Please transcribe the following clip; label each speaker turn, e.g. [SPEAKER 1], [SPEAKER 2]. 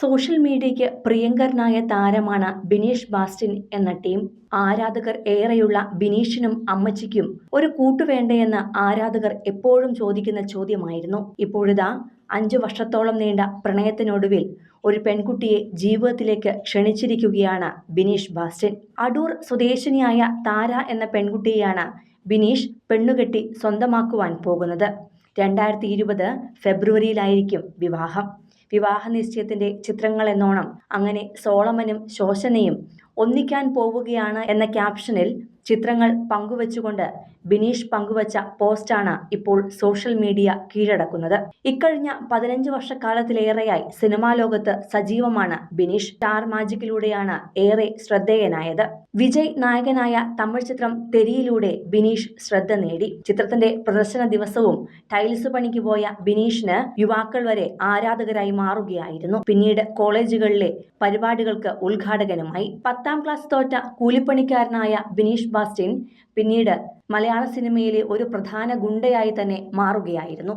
[SPEAKER 1] Social മീഡിയയ്ക്ക് പ്രിയങ്കരനായ താരമാണ് ബിനീഷ് ബാസ്റ്റിൻ എന്ന ടീം. ആരാധകർ ഏറെയുള്ള ബിനീഷിനും അമ്മച്ചിക്കും ഒരു കൂട്ടുവേണ്ടയെന്ന് ആരാധകർ എപ്പോഴും ചോദിക്കുന്ന ചോദ്യമായിരുന്നു. ഇപ്പോഴിതാ അഞ്ചു വർഷത്തോളം നീണ്ട പ്രണയത്തിനൊടുവിൽ ഒരു പെൺകുട്ടിയെ ജീവിതത്തിലേക്ക് ക്ഷണിച്ചിരിക്കുകയാണ് ബിനീഷ് ബാസ്റ്റിൻ. അടൂർ സ്വദേശിനിയായ താര എന്ന പെൺകുട്ടിയെയാണ് ബിനീഷ് പെണ്ണുകെട്ടി സ്വന്തമാക്കുവാൻ പോകുന്നത്. രണ്ടായിരത്തി ഇരുപത് ഫെബ്രുവരിയിലായിരിക്കും വിവാഹം. വിവാഹ നിശ്ചയത്തിന്റെ ചിത്രങ്ങൾ എന്നോണം അങ്ങനെ സോളമനും ശോശനയും ഒന്നിക്കാൻ പോവുകയാണ് എന്ന ക്യാപ്ഷനിൽ ചിത്രങ്ങൾ പങ്കുവച്ചുകൊണ്ട് ബിനീഷ് പങ്കുവച്ച പോസ്റ്റാണ് ഇപ്പോൾ സോഷ്യൽ മീഡിയ കീഴടക്കുന്നത്. ഇക്കഴിഞ്ഞ പതിനഞ്ച് വർഷക്കാലത്തിലേറെയായി സിനിമാ ലോകത്ത് സജീവമാണ് ബിനീഷ്. സ്റ്റാർ മാജിക്കിലൂടെയാണ് ഏറെ ശ്രദ്ധേയനായത്. വിജയ് നായകനായ തമിഴ് ചിത്രം തെരിയിലൂടെ ബിനീഷ് ശ്രദ്ധ നേടി. ചിത്രത്തിന്റെ പ്രദർശന ദിവസവും ടൈൽസ് പണിക്ക് പോയ ബിനീഷിന് യുവാക്കൾ വരെ ആരാധകരായി മാറുകയായിരുന്നു. പിന്നീട് കോളേജുകളിലെ പരിപാടികൾക്ക് ഉദ്ഘാടകനുമായി. പത്താം ക്ലാസ് തോറ്റ കൂലിപ്പണിക്കാരനായ ബിനീഷ് ബാസ്റ്റിൻ പിന്നീട് മലയാള സിനിമയിലെ ഒരു പ്രധാന ഗുണ്ടയായി തന്നെ മാറുകയായിരുന്നു.